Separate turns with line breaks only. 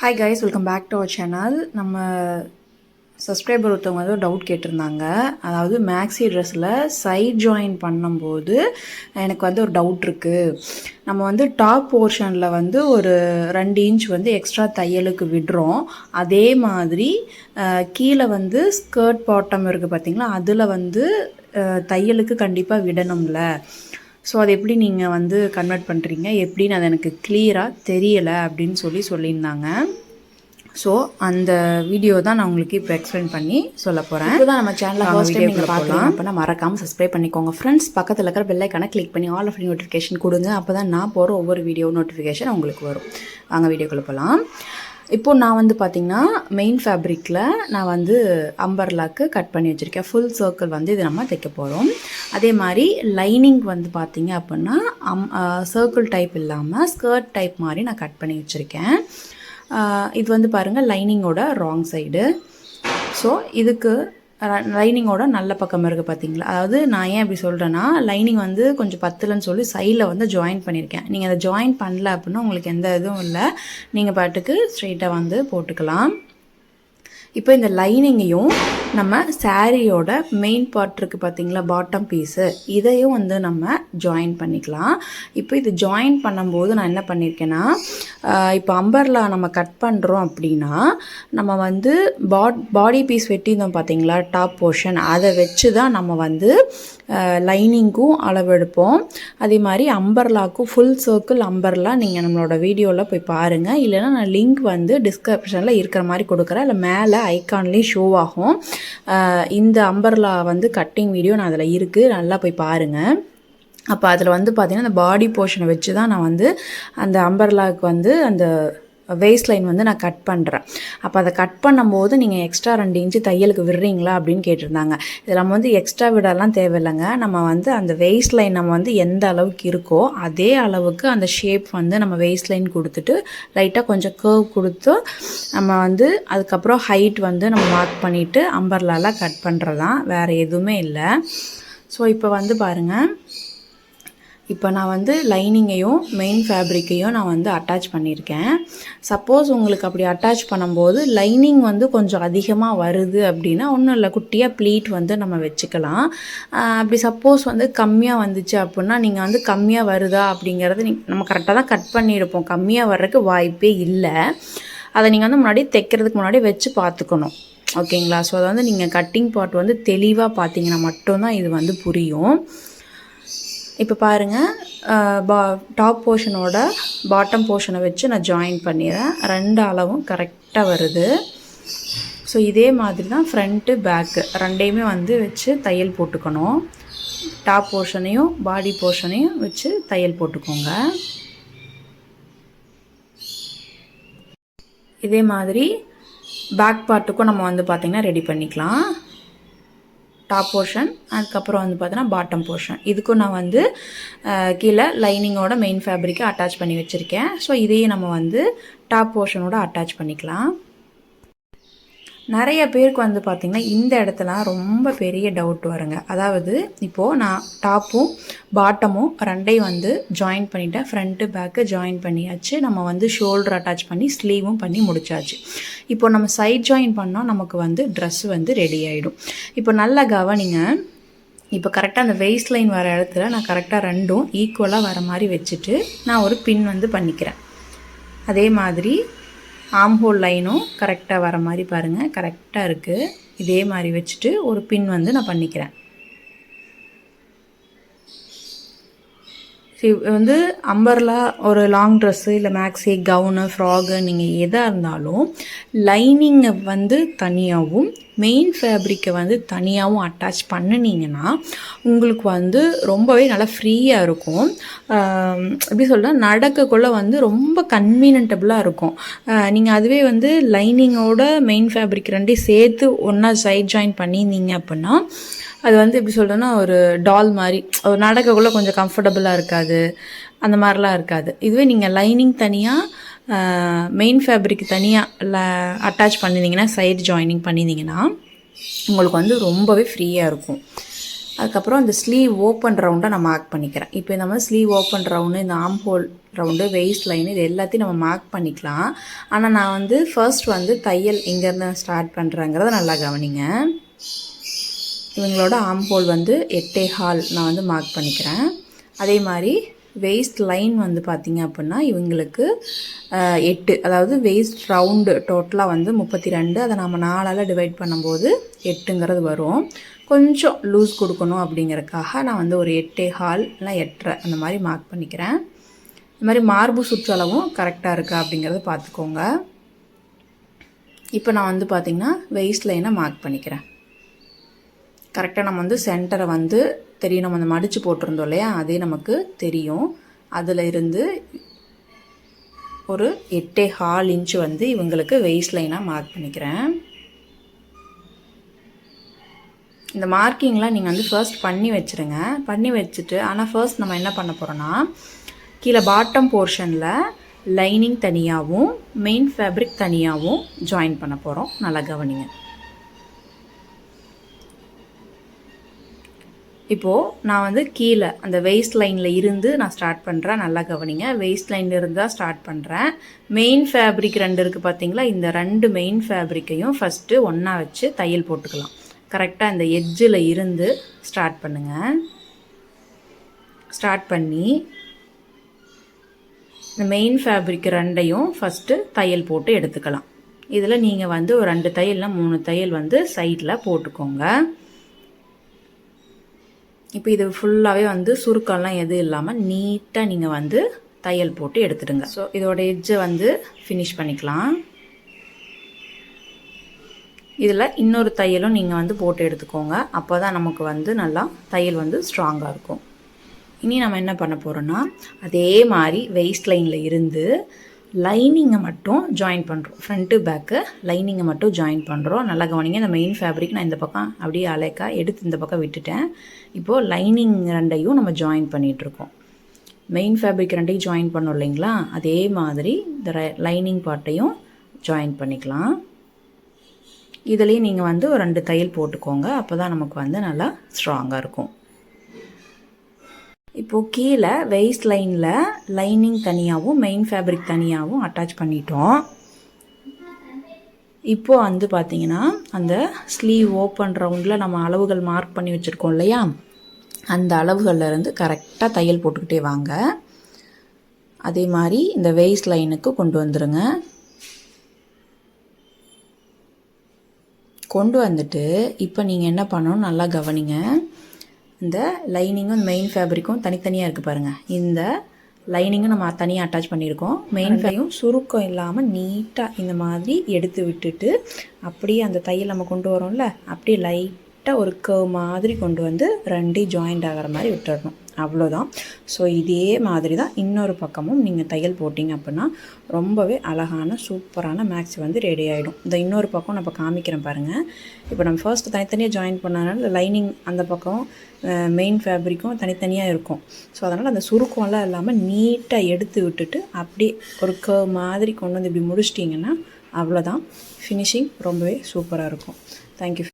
Hi guys welcome back to our channel நம்ம subscriber ஒருத்தவங்க ஏதோ டவுட் கேட்டிருந்தாங்க. அதாவது மேக்ஸி ட்ரெஸ்ஸில் சைட் ஜாயின் பண்ணும்போது எனக்கு வந்து ஒரு டவுட் இருக்குது நம்ம வந்து டாப் போர்ஷனில் வந்து ஒரு ரெண்டு இன்ச் வந்து எக்ஸ்ட்ரா தையலுக்கு விடுறோம். அதே மாதிரி கீழே வந்து ஸ்கர்ட் பாட்டம் இருக்குது பார்த்தீங்களா அதில் வந்து தையலுக்கு கண்டிப்பாக விடணும்ல. ஸோ அது எப்படி நீங்கள் வந்து கன்வெர்ட் பண்ணுறீங்க எப்படின்னு அது எனக்கு கிளியராக தெரியலை அப்படின்னு சொல்லி சொல்லியிருந்தாங்க. ஸோ அந்த வீடியோ தான் நான் உங்களுக்கு இப்போ எக்ஸ்பிளைன் பண்ணி சொல்ல போகிறேன்
இதுதான் நம்ம சேனலில் ஃபர்ஸ்ட் டைம் நீங்கள் பார்க்கலாம் அப்படின்னா மறக்காமல் சப்ஸ்கிரைப் பண்ணிக்கோங்க. ஃப்ரெண்ட்ஸ் பக்கத்தில் இருக்கிற பெல் ஐக்கான கிளிக் பண்ணி ஆல் ஆஃப் நோட்டிஃபிகேஷன் கொடுங்க. அப்போ தான் நான் போகிற ஒவ்வொரு வீடியோ நோட்டிஃபிகேஷன் உங்களுக்கு வரும். வாங்க வீடியோக்குள்ளே போகலாம் இப்போ நான் வந்து பார்த்திங்கன்னா மெயின் ஃபேப்ரிக்கில் நான் வந்து அம்பர்லாக்கு கட் பண்ணி வச்சுருக்கேன். ஃபுல் சர்க்கிள் வந்து இது நம்ம தைக்க போகிறோம் அதே மாதிரி லைனிங் வந்து பார்த்திங்க அப்படின்னா அம் சர்க்கிள் டைப் இல்லாமல் ஸ்கர்ட் டைப் மாதிரி நான் கட் பண்ணி வச்சுருக்கேன். இது வந்து பாருங்கள் லைனிங்கோட ராங் சைடு ஸோ இதுக்கு லைனிங்கோட நல்ல பக்கம் இருக்குது பார்த்தீங்களா அதாவது நான் ஏன் இப்படி சொல்கிறேன்னா லைனிங் வந்து கொஞ்சம் பத்துலன்னு சொல்லி சைடில் வந்து ஜாயின் பண்ணியிருக்கேன் நீங்கள் அதை ஜாயின் பண்ணல அப்படின்னா உங்களுக்கு எந்த இதுவும் இல்லை. நீங்கள் பாட்டுக்கு ஸ்ட்ரெயிட்டாக வந்து போட்டுக்கலாம். இப்போ இந்த லைனிங்கையும் நம்ம சாரியோட மெயின் பார்ட் இருக்குது பார்த்தீங்களா பாட்டம் பீஸு இதையும் வந்து நம்ம ஜாயின் பண்ணிக்கலாம். இப்போ இது ஜாயின் பண்ணும்போது நான் என்ன பண்ணியிருக்கேன்னா இப்போ அம்பர்லா நம்ம கட் பண்ணுறோம் அப்படின்னா நம்ம வந்து பாட் பாடி பீஸ் வெட்டியிருந்தோம் பார்த்தீங்களா டாப் போர்ஷன் அதை வச்சு தான் நம்ம வந்து லைனிங்க்கும் அளவெடுப்போம். அதே மாதிரி அம்பர்லாக்கும் ஃபுல் சர்க்கிள் அம்பர்லா நீங்கள் நம்மளோட வீடியோவில் போய் பாருங்கள் இல்லைன்னா நான் லிங்க் வந்து டிஸ்கிரிப்ஷனில் இருக்கிற மாதிரி கொடுக்குறேன். இல்லை மேலே ஐக்கான்லேயும் ஷோ ஆகும். இந்த அம்பர்லா வந்து கட்டிங் வீடியோ நான் அதில் இருக்குது நல்லா போய் பாருங்கள் அப்போ அதில் வந்து பார்த்திங்கன்னா அந்த பாடி போர்ஷனை வச்சு தான் நான் வந்து அந்த அம்பர்லாவுக்கு வந்து அந்த வேஸ்ட் லைன் வந்து நான் கட் பண்ணுறேன் அப்போ அதை கட் பண்ணும்போது நீங்கள் எக்ஸ்ட்ரா ரெண்டு இன்ச்சு தையலுக்கு விடுறீங்களா அப்படின்னு கேட்டிருந்தாங்க. இதில் நம்ம வந்து எக்ஸ்ட்ரா விடலாம் தேவையில்லைங்க. நம்ம வந்து அந்த வேஸ்ட் லைன் நம்ம வந்து எந்த அளவுக்கு இருக்கோ அதே அளவுக்கு அந்த ஷேப் வந்து நம்ம வேஸ்ட் லைன் கொடுத்துட்டு லைட்டாக கொஞ்சம் கர்வ் கொடுத்து நம்ம வந்து அதுக்கப்புறம் ஹைட் வந்து நம்ம மார்க் பண்ணிவிட்டு அம்பர்லாலாம் கட் பண்ணுறதான் வேறு எதுவுமே இல்லை. ஸோ இப்போ வந்து பாருங்கள் இப்போ நான் வந்து லைனிங்கையும் மெயின் ஃபேப்ரிக்கையும் நான் வந்து அட்டாச் பண்ணியிருக்கேன். சப்போஸ் உங்களுக்கு அப்படி அட்டாச் பண்ணும்போது லைனிங் வந்து கொஞ்சம் அதிகமாக வருது அப்படின்னா ஒன்றும் இல்லை குட்டியாக ப்ளீட் வந்து நம்ம வச்சுக்கலாம். அப்படி சப்போஸ் வந்து கம்மியாக வந்துச்சு அப்படின்னா நீங்கள் வந்து கம்மியாக வருதா அப்படிங்கிறது நீ நம்ம கரெக்டாக தான் கட் பண்ணியிருப்போம். கம்மியாக வர்றதுக்கு வாய்ப்பே இல்லை. அதை நீங்கள் வந்து முன்னாடி தைக்கிறதுக்கு முன்னாடி வச்சு பார்த்துக்கணும். ஓகேங்களா? ஸோ அதை வந்து நீங்கள் கட்டிங் பார்ட் வந்து தெளிவாக பார்த்தீங்கன்னா மட்டும்தான் இது வந்து புரியும். இப்போ பாருங்கள் பா டாப் போர்ஷனோட பாட்டம் போர்ஷனை வச்சு நான் ஜாயின் பண்ணிடுறேன். ரெண்டு அளவும் கரெக்டாக வருது. ஸோ இதே மாதிரி தான் ஃப்ரண்ட்டு பேக்கு ரெண்டையுமே வந்து வச்சு தையல் போட்டுக்கணும். டாப் போர்ஷனையும் பாடி போர்ஷனையும் வச்சு தையல் போட்டுக்கோங்க. இதே மாதிரி பேக் பார்ட்டுக்கும் நம்ம வந்து பார்த்திங்கன்னா ரெடி பண்ணிக்கலாம். டாப் போர்ஷன் அதுக்கப்புறம் வந்து பார்த்தோன்னா பாட்டம் போர்ஷன் இதுக்கும் நான் வந்து கீழே லைனிங்கோட மெயின் ஃபேப்ரிக்கை அட்டாச் பண்ணி வச்சுருக்கேன். ஸோ இதையும் நம்ம வந்து டாப் போர்ஷனோட அட்டாச் பண்ணிக்கலாம். நிறைய பேருக்கு வந்து பார்த்திங்கன்னா இந்த இடத்துல ரொம்ப பெரிய டவுட் வருங்க. அதாவது இப்போது நான் டாப்பும் பாட்டமும் ரெண்டையும் வந்து ஜாயின் பண்ணிட்டேன். ஃப்ரண்ட்டு பேக்கு ஜாயின் பண்ணியாச்சு. நம்ம வந்து ஷோல்டர் அட்டாச் பண்ணி ஸ்லீவும் பண்ணி முடிச்சாச்சு. இப்போ நம்ம சைட் ஜாயின் பண்ணால் நமக்கு வந்து ட்ரெஸ் வந்து ரெடி ஆகிடும் இப்போ நல்லா கவனிங்க. இப்போ கரெக்டாக அந்த வெயிஸ்ட் லைன் வர இடத்துல நான் கரெக்டாக ரெண்டும் ஈக்குவலாக வர மாதிரி வச்சுட்டு நான் ஒரு பின் வந்து பண்ணிக்கிறேன். அதே மாதிரி ஆம் ஹோல் லைனும் கரெக்டாக வர மாதிரி பாருங்கள் கரெக்டாக இருக்குது இதே மாதிரி வச்சுட்டு ஒரு பின் வந்து நான் பண்ணிக்கிறேன் ஸோ இது வந்து அம்பர்லா ஒரு லாங் ட்ரெஸ்ஸு இல்லை மேக்ஸி கவுனு ஃப்ராகு நீங்கள் எதாக இருந்தாலும் லைனிங்கை வந்து தனியாகவும் மெயின் ஃபேப்ரிக்கை வந்து தனியாகவும் அட்டாச் பண்ணினீங்கன்னா உங்களுக்கு வந்து ரொம்பவே நல்லா ஃப்ரீயாக இருக்கும். எப்படி சொல்ல நடக்கக்குள்ளே வந்து ரொம்ப கன்வீனியன்டபுளாக இருக்கும். நீங்கள் அதுவே வந்து லைனிங்கோட மெயின் ஃபேப்ரிக் ரெண்டையும் சேர்த்து ஒன்றா சைட் ஜாயின் பண்ணியிருந்தீங்க அப்படின்னா அது வந்து எப்படி சொல்கிறேன்னா ஒரு டால் மாதிரி. ஒரு நடக்கக்குள்ளே கொஞ்சம் கம்ஃபர்டபுளாக இருக்காது. அந்த மாதிரிலாம் இருக்காது. இதுவே நீங்கள் லைனிங் தனியாக மெயின் ஃபேப்ரிக் தனியாக அட்டாச் பண்ணியிருந்தீங்கன்னா சைடு ஜாயினிங் பண்ணியிருந்தீங்கன்னா உங்களுக்கு வந்து ரொம்பவே ஃப்ரீயாக இருக்கும். அதுக்கப்புறம் இந்த ஸ்லீவ் ஓப்பன் ரவுண்டை நான் மார்க் பண்ணிக்கிறேன் இப்போ இந்த மாதிரி ஸ்லீவ் ஓப்பன் ரவுண்டு இந்த ஆம் ஹோல் ரவுண்டு வெயிஸ்ட் லைன் இது எல்லாத்தையும் நம்ம மார்க் பண்ணிக்கலாம். ஆனால் நான் வந்து ஃபர்ஸ்ட் வந்து தையல் இங்கேருந்து ஸ்டார்ட் பண்ணுறேங்கிறத நல்லா கவனிங்க. இவங்களோட ஆம்போல் வந்து எட்டே ஹால் நான் வந்து மார்க் பண்ணிக்கிறேன். அதே மாதிரி வெயிஸ்ட் லைன் வந்து பார்த்திங்க அப்படின்னா இவங்களுக்கு எட்டு அதாவது வெயிஸ்ட் ரவுண்டு டோட்டலாக வந்து முப்பத்தி ரெண்டு அதை நம்ம நாலால் டிவைட் பண்ணும்போது எட்டுங்கிறது வரும். கொஞ்சம் லூஸ் கொடுக்கணும் அப்படிங்கறக்காக நான் வந்து ஒரு எட்டே ஹால் இல்லை எட்டரை அந்த மாதிரி மார்க் பண்ணிக்கிறேன். இந்த மாதிரி மார்பு சுற்றளவும் கரெக்டாக இருக்கா அப்படிங்கிறத பார்த்துக்கோங்க. இப்போ நான் வந்து பார்த்திங்கன்னா வெயிஸ்ட் லைனை மார்க் பண்ணிக்கிறேன். கரெக்டாக நம்ம வந்து சென்டரை வந்து தெரியும். நம்ம அந்த மடித்து போட்டிருந்தோம் இல்லையா? அதே நமக்கு தெரியும். அதில் இருந்து ஒரு எட்டே ஹால் இன்ச் வந்து இவங்களுக்கு வெயிஸ்ட் லைனாக மார்க் பண்ணிக்கிறேன். இந்த மார்க்கிங்லாம் நீங்கள் வந்து ஃபர்ஸ்ட் பண்ணி வச்சுருங்க. பண்ணி வச்சுட்டு ஆனால் ஃபர்ஸ்ட் நம்ம என்ன பண்ண போகிறோன்னா கீழே பாட்டம் போர்ஷனில் லைனிங் தனியாகவும் மெயின் ஃபேப்ரிக் தனியாகவும் ஜாயின் பண்ண போகிறோம் நல்லா கவனிங்க. இப்போது நான் வந்து கீழே அந்த வெயிஸ்ட் லைனில் இருந்து நான் ஸ்டார்ட் பண்ணுறேன் நல்லா கவனிங்க. வெயிஸ்ட் லைனில் இருந்து தான் ஸ்டார்ட் பண்ணுறேன் மெயின் ஃபேப்ரிக் ரெண்டு இருக்குது பார்த்தீங்களா இந்த ரெண்டு மெயின் ஃபேப்ரிக்கையும் ஃபஸ்ட்டு ஒன்றா வச்சு தையல் போட்டுக்கலாம். கரெக்டாக இந்த எட்ஜில் இருந்து ஸ்டார்ட் பண்ணுங்கள் ஸ்டார்ட் பண்ணி இந்த மெயின் ஃபேப்ரிக் ரெண்டையும் ஃபஸ்ட்டு தையல் போட்டு எடுத்துக்கலாம். இதில் நீங்கள் வந்து ஒரு ரெண்டு தையல்னா மூணு தையல் வந்து சைடில் போட்டுக்கோங்க. இப்போ இது ஃபுல்லாகவே வந்து சுருக்கம்லாம் எதுவும் இல்லாமல் நீட்டாக நீங்கள் வந்து தையல் போட்டு எடுத்துடுங்க. ஸோ இதோட எட்ஜை வந்து ஃபினிஷ் பண்ணிக்கலாம். இதில் இன்னொரு தையலும் நீங்கள் வந்து போட்டு எடுத்துக்கோங்க. அப்போ தான் நமக்கு வந்து நல்லா தையல் வந்து ஸ்ட்ராங்காக இருக்கும். இனி நம்ம என்ன பண்ண போகிறோன்னா அதே மாதிரி வெயிஸ்ட் லைனில் இருந்து லைனிங்கை மட்டும் ஜாயின் பண்ணுறோம் ஃப்ரண்ட்டு பேக்கு லைனிங்கை மட்டும் ஜாயின் பண்ணுறோம் நல்லா கவனிங்க இந்த மெயின் ஃபேப்ரிக் நான் இந்த பக்கம் அப்படியே அலைக்கா எடுத்து இந்த பக்கம் விட்டுட்டேன். இப்போது லைனிங் ரெண்டையும் நம்ம ஜாயின் பண்ணிகிட்ருக்கோம் மெயின் ஃபேப்ரிக் ரெண்டையும் ஜாயின் பண்ணோம் இல்லைங்களா? அதே மாதிரி இந்த லைனிங் பார்ட்டையும் ஜாயின் பண்ணிக்கலாம். இதுலேயும் நீங்கள் வந்து ஒரு ரெண்டு தையல் போட்டுக்கோங்க. அப்போ தான் நமக்கு வந்து நல்லா ஸ்ட்ராங்காக இருக்கும். இப்போது கீழே வெயிஸ்ட் லைனில் லைனிங் தனியாகவும் மெயின் ஃபேப்ரிக் தனியாகவும் அட்டாச் பண்ணிட்டோம். இப்போது வந்து பார்த்தீங்கன்னா அந்த ஸ்லீவ் ஓப்பன் ரவுண்டில் நம்ம அளவுகள் மார்க் பண்ணி வச்சுருக்கோம் இல்லையா? அந்த அளவுகள்லேருந்து கரெக்டாக தையல் போட்டுக்கிட்டே வாங்க. அதே மாதிரி இந்த வெயிஸ்ட் லைனுக்கு கொண்டு வந்துடுங்க கொண்டு வந்துட்டு இப்போ நீங்கள் என்ன பண்ணணும்? நல்லா கவனிங்க. இந்த லைனிங்கும் மெயின் ஃபேப்ரிக்கும் தனித்தனியாக இருக்குது பாருங்கள் இந்த லைனிங்கும் நம்ம தனியாக அட்டாச் பண்ணியிருக்கோம். மெயின் ஃபேயும் சுருக்கம் இல்லாமல் நீட்டாக இந்த மாதிரி எடுத்து விட்டுட்டு அப்படியே அந்த தையல் நம்ம கொண்டு வரோம்ல அப்படியே லைட்டாக ஒரு கர்வ் மாதிரி கொண்டு வந்து ரெண்டையும் ஜாயிண்ட் ஆகிற மாதிரி விட்டுடணும் அவ்வளோதான். ஸோ இதே மாதிரி தான் இன்னொரு பக்கமும் நீங்கள் தையல் போட்டிங்க அப்படின்னா ரொம்பவே அழகான சூப்பரான மேக்ஸ் வந்து ரெடி ஆகிடும் இந்த இன்னொரு பக்கம் நம்ம இப்போ காமிக்கிறேன் பாருங்கள் இப்போ நம்ம ஃபர்ஸ்ட் தனித்தனியாக ஜாயின் பண்ணனால லைனிங் அந்த பக்கம் மெயின் ஃபேப்ரிக்கும் தனித்தனியாக இருக்கும். ஸோ அதனால் அந்த சுருக்கம்லாம் இல்லாமல் நீட்டாக எடுத்து விட்டுட்டு அப்படியே ஒரு கர்வ் மாதிரி கொண்டு வந்து இப்படி முடிச்சிட்டிங்கன்னா அவ்வளோதான். ஃபினிஷிங் ரொம்பவே சூப்பராக இருக்கும். தேங்க்யூ